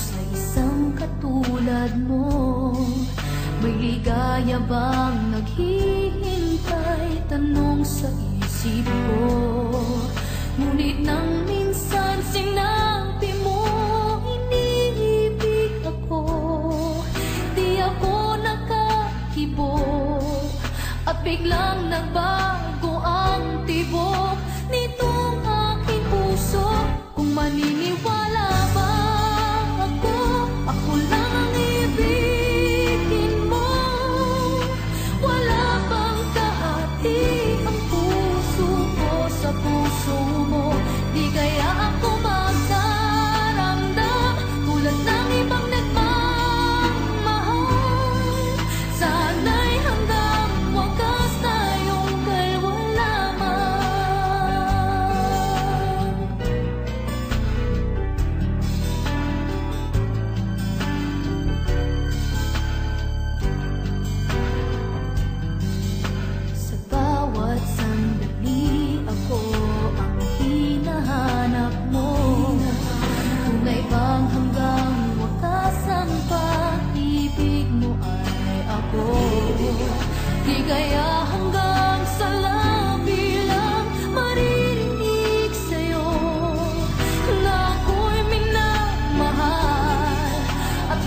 sa isang katulad mo May ligaya bang naghihintay? Tanong sa isip ko. Ngunit nang minsan sinabi mo Iniibig ako. Di ako nakakibo At bigla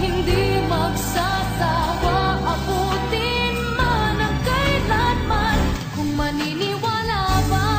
hindi magsasawa Abutin man ang kailan man Kung maniniwala ba